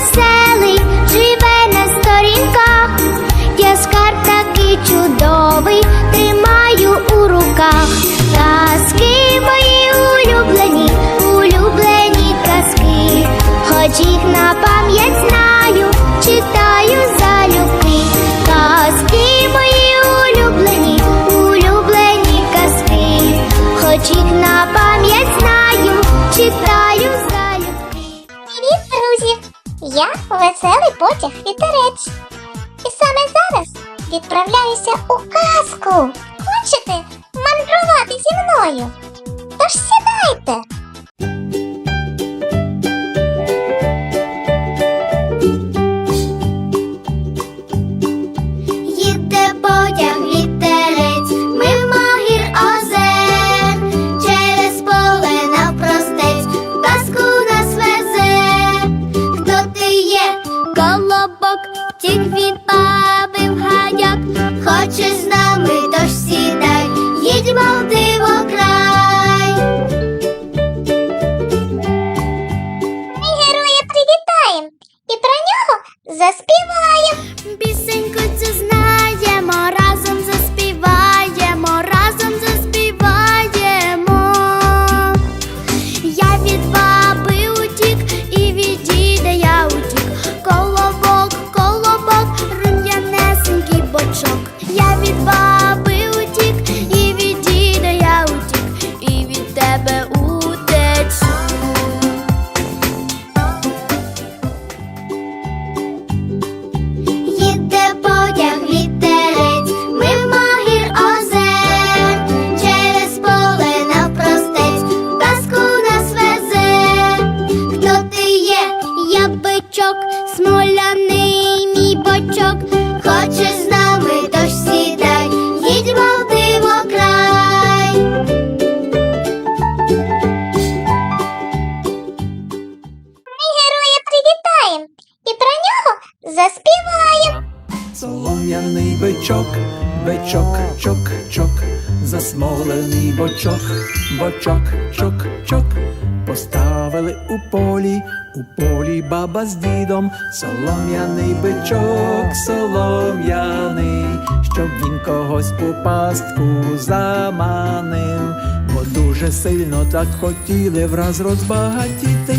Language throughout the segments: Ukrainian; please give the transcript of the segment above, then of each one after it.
Sally. Відправляюся у казку. Хочете мандрувати зі мною? Тож сідайте. Їде потяг вітерець, мимо гір озер, через поле навпростець, в нас везе. Хто ти є? Колобок, тік від заспіваємо. Чок, засмолений бочок, бочок, чок, чок. Поставили у полі, у полі баба з дідом, солом'яний бичок, солом'яний, щоб він когось у пастку заманив, бо дуже сильно так хотіли враз розбагатіти.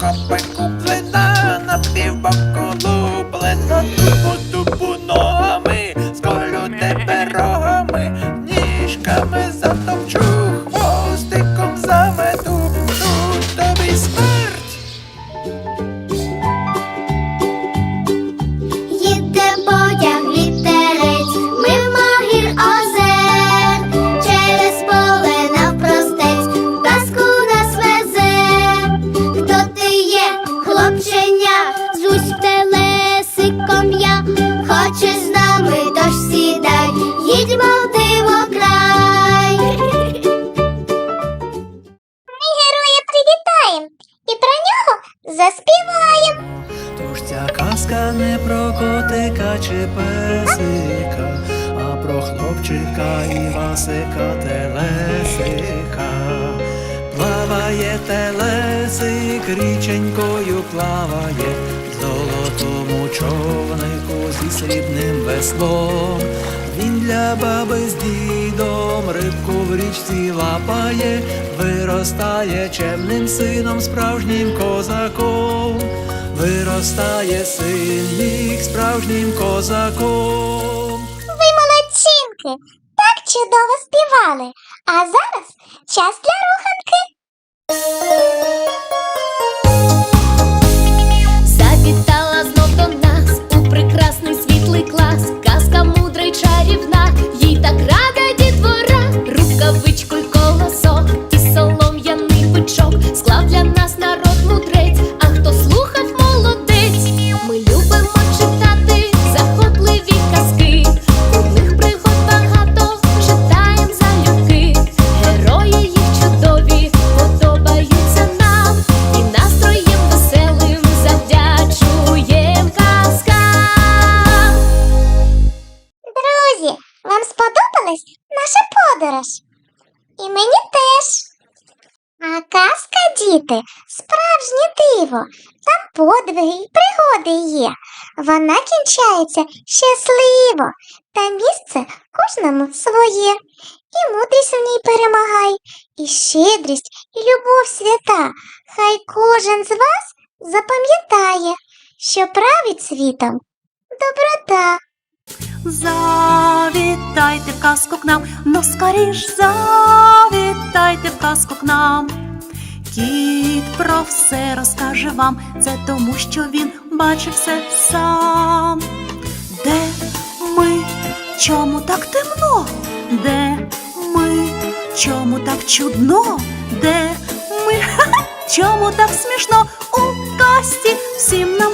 Копи куплена, на півбоку луплена, тупу тупу ногами, сколю тебе рогами, ніжками котика чи песика, а про хлопчика Івасика телесика. Плаває телесик, річенькою плаває, в золотому човнику зі срібним веслом. Він для баби з дідом рибку в річці лапає, виростає чемним сином, справжнім козаком. Виростає син їх справжнім козаком. Ви молодчинки, так чудово співали. А зараз час для руханки. Завітала знов до нас у прекрасний світлий клас. Казка мудра й чарівна, їй так рада дітвора. Рукавичку й колосок, і солом'яний бичок склав для нас народ І мені теж. А казка, діти, справжнє диво. Там подвиги і пригоди є. Вона кінчається щасливо, та місце кожному своє. І мудрість в ній перемагай, і щедрість, і любов свята. Хай кожен з вас запам'ятає, що править світом доброта. Завітайте в казку к нам, но скоріш завітайте в казку к нам. Кіт про все розкаже вам, це тому, що він бачив все сам. Де ми, чому так темно? Де ми, чому так чудно? Де ми, ха-ха, чому так смішно? У касті всім нам